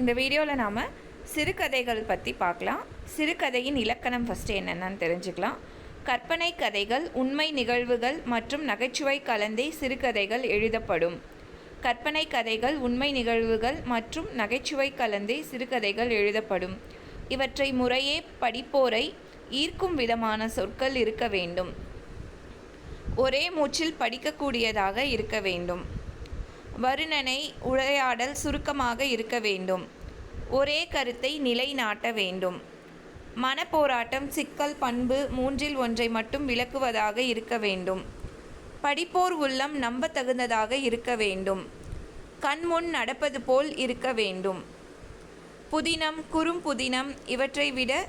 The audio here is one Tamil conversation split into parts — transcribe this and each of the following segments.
இந்த வீடியோவில் நாம் சிறுகதைகள் பற்றி பார்க்கலாம் சிறுகதையின் இலக்கணம் ஃபஸ்ட்டு என்னென்னு தெரிஞ்சுக்கலாம். கற்பனை கதைகள் உண்மை நிகழ்வுகள் மற்றும் நகைச்சுவை கலந்தே சிறுகதைகள் எழுதப்படும். கற்பனை கதைகள் உண்மை நிகழ்வுகள் மற்றும் நகைச்சுவை கலந்தே சிறுகதைகள் எழுதப்படும். இவற்றை முறையே படிப்போரை ஈர்க்கும் விதமான சொற்கள் இருக்க வேண்டும். ஒரே மூச்சில் படிக்கக்கூடியதாக இருக்க வேண்டும். வருணனை உரையாடல் சுருக்கமாக இருக்க வேண்டும். ஒரே கருத்தை நிலைநாட்ட வேண்டும். மனப்போராட்டம் சிக்கல் பண்பு மூன்றில் ஒன்றை மட்டும் விளக்குவதாக இருக்க வேண்டும். படிப்போர் உள்ளம் நம்பத்தகுந்ததாக இருக்க வேண்டும். கண்முன் நடப்பது போல் இருக்க வேண்டும். புதினம் குறும்புதினம் இவற்றை விட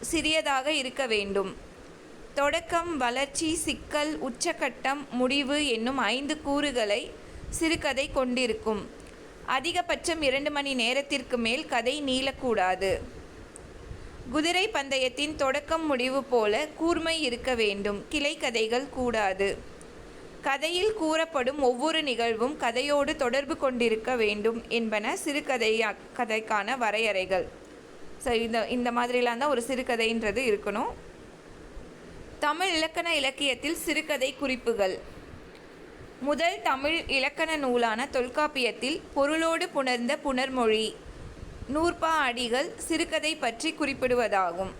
சிறியதாக இருக்க வேண்டும். தொடக்கம் வளர்ச்சி சிக்கல் உச்சக்கட்டம் முடிவு என்னும் ஐந்து கூறுகளை சிறுகதை கொண்டிருக்கும். அதிகபட்சம் இரண்டு மணி நேரத்திற்கு மேல் கதை நீளக்கூடாது. குதிரை பந்தயத்தின் தொடக்கம் முடிவு போல கூர்மை இருக்க வேண்டும். கிளை கதைகள் கூடாது. கதையில் கூறப்படும் ஒவ்வொரு நிகழ்வும் கதையோடு தொடர்பு கொண்டிருக்க வேண்டும் என்பன சிறுகதை கதைக்கான வரையறைகள். ஸோ இந்த இந்த மாதிரிலாம் தான் ஒரு சிறுகதைன்றது இருக்கணும். தமிழ் இலக்கண இலக்கியத்தில் சிறுகதை குறிப்புகள். முதல் தமிழ் இலக்கண நூலான தொல்காப்பியத்தில் பொருளோடு புணர்ந்த புனர்மொழி நூற்பா அடிகள் சிறுகதை பற்றி குறிப்பிடுவதாகும்.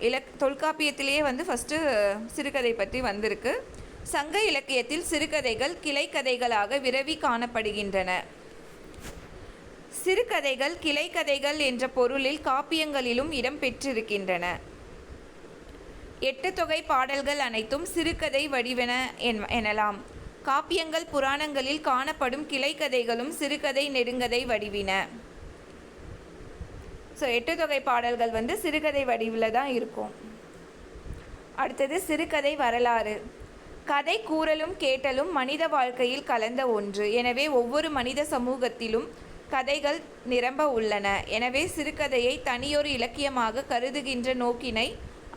இலக் தொல்காப்பியத்திலேயே வந்து ஃபஸ்ட்டு சிறுகதை பற்றி வந்திருக்கு. சங்க இலக்கியத்தில் சிறுகதைகள் கிளைக்கதைகளாக விரவி காணப்படுகின்றன. சிறுகதைகள் கிளைக்கதைகள் என்ற பொருளில் காப்பியங்களிலும் இடம் பெற்றிருக்கின்றன. எட்டு தொகை பாடல்கள் அனைத்தும் சிறுகதை வடிவென என் எனலாம். காப்பியங்கள் புராணங்களில் காணப்படும் கிளைக்கதைகளும் சிறுகதை நெடுங்கதை வடிவின. ஸோ எட்டு தொகை பாடல்கள் வந்து சிறுகதை வடிவில் தான் இருக்கும். அடுத்தது சிறுகதை வரலாறு. கதை கூறலும் கேட்டலும் மனித வாழ்க்கையில் கலந்த ஒன்று. எனவே ஒவ்வொரு மனித சமூகத்திலும் கதைகள் நிரம்ப உள்ளன. எனவே சிறுகதையை தனியொரு இலக்கியமாக கருதுகின்ற நோக்கினை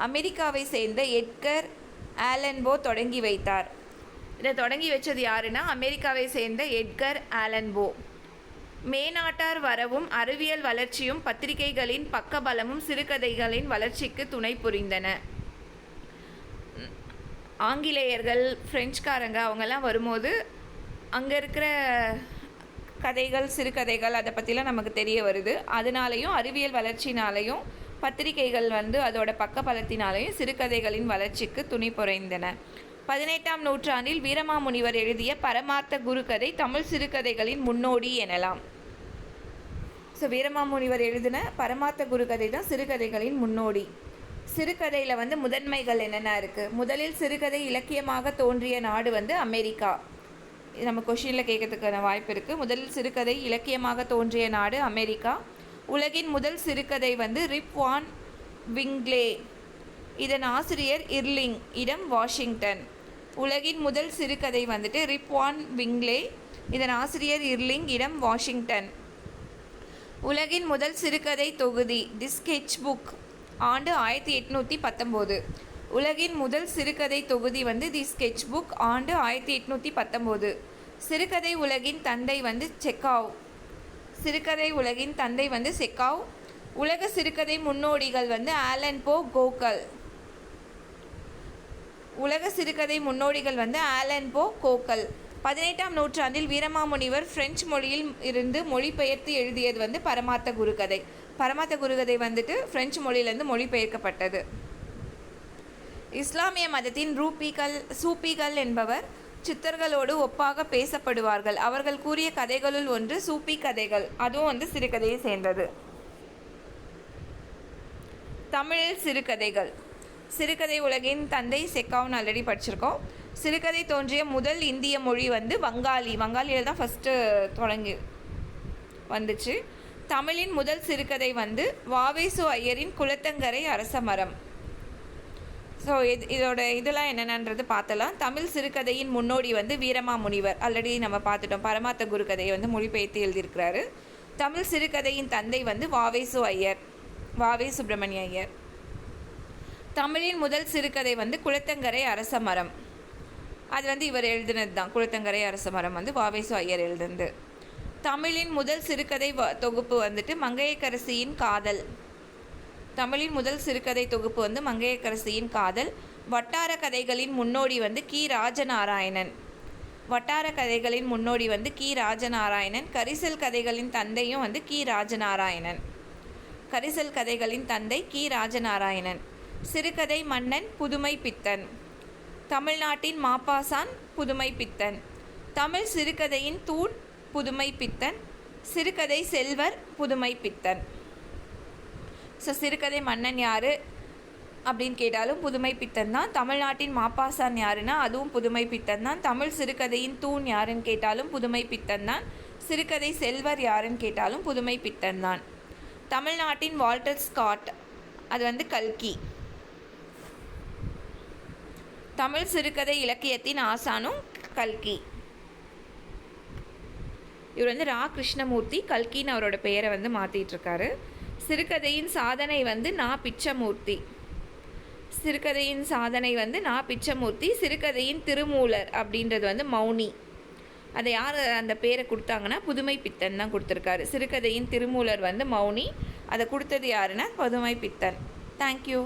அமெரிக்காவை சேர்ந்த எட்கர் ஆலன்போ தொடங்கி வைத்தார். இதை தொடங்கி வச்சது யாருன்னா அமெரிக்காவை சேர்ந்த எட்கர் ஆலன்போ மேனாட்டார் வரவும் அறிவியல் வளர்ச்சியும் பத்திரிகைகளின் பக்கபலமும் சிறுகதைகளின் வளர்ச்சிக்கு துணை புரிந்தன. ஆங்கிலேயர்கள் ஃப்ரெஞ்சுக்காரங்க அவங்கெல்லாம் வரும்போது அங்கே இருக்கிற கதைகள் சிறுகதைகள் அதை பற்றிலாம் நமக்கு தெரிய வருது. அதனாலையும் அறிவியல் வளர்ச்சினாலையும் பத்திரிகைகள் வந்து அதோட பக்கபலத்தினாலையும் சிறுகதைகளின் வளர்ச்சிக்கு துணை புரைந்தன. பதினெட்டாம் நூற்றாண்டில் வீரமாமுனிவர் எழுதிய பரமார்த்த குருகதை தமிழ் சிறுகதைகளின் முன்னோடி எனலாம். ஸோ வீரமாமுனிவர் எழுதின பரமார்த்த குருகதை தான் சிறுகதைகளின் முன்னோடி. சிறுகதையில் வந்து முதன்மைகள் என்னென்ன இருக்குது முதலில் சிறுகதை இலக்கியமாக தோன்றிய நாடு வந்து அமெரிக்கா. நம்ம கொஷினில் கேட்கறதுக்கான வாய்ப்பு இருக்குது முதலில் சிறுகதை இலக்கியமாக தோன்றிய நாடு அமெரிக்கா. உலகின் முதல் சிறுகதை வந்து ரிப் வான் விங்லே. இதன் ஆசிரியர் இர்லிங் இடம் வாஷிங்டன். உலகின் முதல் சிறுகதை வந்துட்டு ரிப்வான் விங்லே. இதன் ஆசிரியர் இர்லிங் இடம் வாஷிங்டன். உலகின் முதல் சிறுகதை தொகுதி தி ஸ்கெட்ச் புக் ஆண்டு ஆயிரத்தி எட்நூற்றி பத்தொம்போது. உலகின் முதல் சிறுகதை தொகுதி வந்து தி ஸ்கெட்ச் புக் ஆண்டு ஆயிரத்தி எட்நூற்றி பத்தொம்போது. சிறுகதை உலகின் தந்தை வந்து செக்காவ். சிறுகதை உலகின் தந்தை வந்து செக்காவ். உலக சிறுகதை முன்னோடிகள் வந்து ஆலன் போ கோகல். உலக சிறுகதை முன்னோடிகள் வந்து ஆலன் போ கோக்கல். பதினெட்டாம் நூற்றாண்டில் வீரமாமுனிவர் பிரெஞ்சு மொழியில் இருந்து மொழிபெயர்த்து எழுதியது வந்து பரமார்த்த குருகதை. பரமார்த்த குருகதை வந்துட்டு பிரெஞ்சு மொழியிலேருந்து மொழிபெயர்க்கப்பட்டது. இஸ்லாமிய மதத்தின் ரூபிகள் சூப்பிகள் என்பவர் சித்தர்களோடு ஒப்பாக பேசப்படுவார்கள். அவர்கள் கூறிய கதைகளுள் ஒன்று சூப்பி கதைகள். அதுவும் வந்து சிறுகதையை சேர்ந்தது. தமிழில் சிறுகதைகள். சிறுகதை உலகின் தந்தை செக்காவும் ஆல்ரெடி படிச்சிருக்கோம். சிறுகதை தோன்றிய முதல் இந்திய மொழி வந்து வங்காளி. வங்காளியில் தான் ஃபஸ்ட்டு தொடங்கி வந்துச்சு. தமிழின் முதல் சிறுகதை வந்து வாவேசு ஐயரின் குளத்தங்கரை அரசமரம். ஸோ இது இதோட இதெல்லாம் என்னென்னன்றது பார்த்தலாம். தமிழ் சிறுகதையின் முன்னோடி வந்து வீரமாமுனிவர். ஆல்ரெடி நம்ம பார்த்துட்டோம். பரமாத்த குரு கதையை வந்து மொழிபெயர்த்து எழுதியிருக்கிறாரு. தமிழ் சிறுகதையின் தந்தை வந்து வாவேசு ஐயர். வாவே சுப்பிரமணிய ஐயர். தமிழின் முதல் சிறுகதை வந்து குளத்தங்கரை அரச மரம். அது வந்து இவர் எழுதினது தான் குளத்தங்கரை அரச மரம் வந்து வாவேசு ஐயர் எழுதுனது. தமிழின் முதல் சிறுகதை வ தொகுப்பு வந்துட்டு மங்கையக்கரசியின் காதல். தமிழின் முதல் சிறுகதை தொகுப்பு வந்து மங்கையக்கரசியின் காதல். வட்டார கதைகளின் முன்னோடி வந்து கி. ராஜநாராயணன். வட்டார கதைகளின் முன்னோடி வந்து கி. ராஜநாராயணன். கரிசல் கதைகளின் தந்தையும் வந்து கி. ராஜநாராயணன். கரிசல் கதைகளின் தந்தை கி. ராஜநாராயணன். சிறுகதை மன்னன் புதுமை பித்தன். தமிழ்நாட்டின் மாப்பாசான் புதுமை பித்தன். தமிழ் சிறுகதையின் தூண் புதுமை பித்தன். சிறுகதை செல்வர் புதுமை பித்தன். ஸோ சிறுகதை மன்னன் யார் அப்படின்னு கேட்டாலும் புதுமை பித்தன் தான். தமிழ்நாட்டின் மாப்பாசான் யாருன்னா அதுவும் புதுமை பித்தன் தான். தமிழ் சிறுகதையின் தூண் யாருன்னு கேட்டாலும் புதுமை பித்தன் தான். சிறுகதை செல்வர் யாருன்னு கேட்டாலும் புதுமை பித்தன் தான். தமிழ்நாட்டின் வால்டர் ஸ்காட் அது வந்து கல்கி. தமிழ் சிறுகதை இலக்கியத்தின் ஆசானும் கல்கி. இவர் வந்து ரா கிருஷ்ணமூர்த்தி கல்கின்னு அவரோட பெயரை வந்து மாற்றிட்டுருக்காரு சிறுகதையின் சாதனை வந்து நா பிச்சமூர்த்தி. சிறுகதையின் சாதனை வந்து நா பிச்சமூர்த்தி. சிறுகதையின் திருமூலர் அப்படின்றது வந்து மௌனி. அதை யார் அந்த பேரை கொடுத்தாங்கன்னா புதுமை பித்தன் தான் கொடுத்துருக்காரு. சிறுகதையின் திருமூலர் வந்து மௌனி. அதை கொடுத்தது யாருன்னா புதுமை பித்தன். தேங்க்யூ